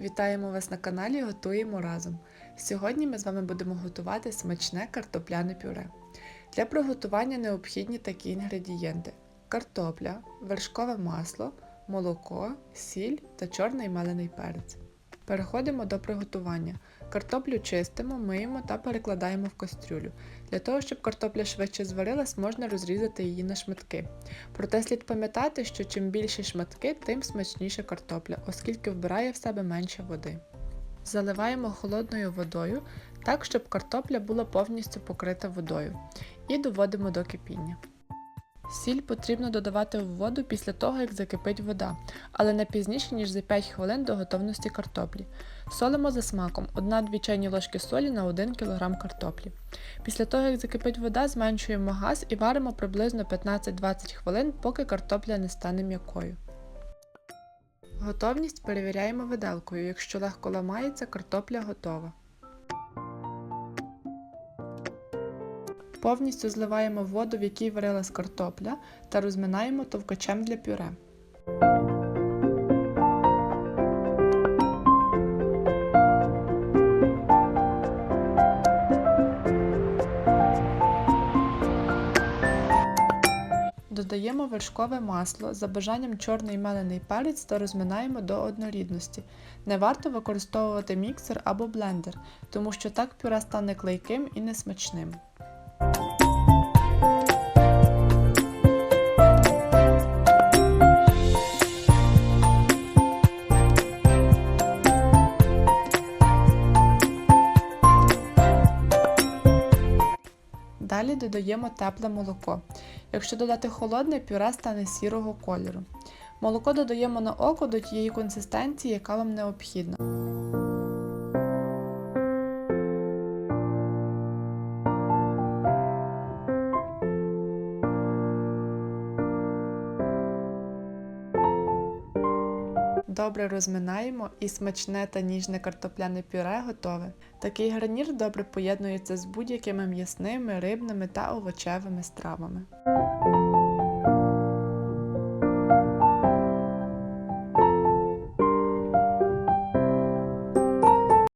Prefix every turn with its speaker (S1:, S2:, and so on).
S1: Вітаємо вас на каналі Готуємо разом. Сьогодні ми з вами будемо готувати смачне картопляне пюре. Для приготування необхідні такі інгредієнти: картопля, вершкове масло, молоко, сіль та чорний мелений перець. Переходимо до приготування. Картоплю чистимо, миємо та перекладаємо в кастрюлю. Для того, щоб картопля швидше зварилась, можна розрізати її на шматки. Проте слід пам'ятати, що чим більші шматки, тим смачніша картопля, оскільки вбирає в себе менше води. Заливаємо холодною водою, так щоб картопля була повністю покрита водою, і доводимо до кипіння. Сіль потрібно додавати в воду після того, як закипить вода, але не пізніше, ніж за 5 хвилин до готовності картоплі. Солимо за смаком 1-2 чайні ложки солі на 1 кг картоплі. Після того, як закипить вода, зменшуємо газ і варимо приблизно 15-20 хвилин, поки картопля не стане м'якою. Готовність перевіряємо виделкою. Якщо легко ламається, картопля готова. Повністю зливаємо воду, в якій варилась картопля, та розминаємо товкачем для пюре. Додаємо вершкове масло, за бажанням чорний мелений перець та розминаємо до однорідності. Не варто використовувати міксер або блендер, тому що так пюре стане клейким і несмачним. Далі додаємо тепле молоко. Якщо додати холодне, пюре стане сірого кольору. Молоко додаємо на око до тієї консистенції, яка вам необхідна. Добре розминаємо і смачне та ніжне картопляне пюре готове. Такий гарнір добре поєднується з будь-якими м'ясними, рибними та овочевими стравами.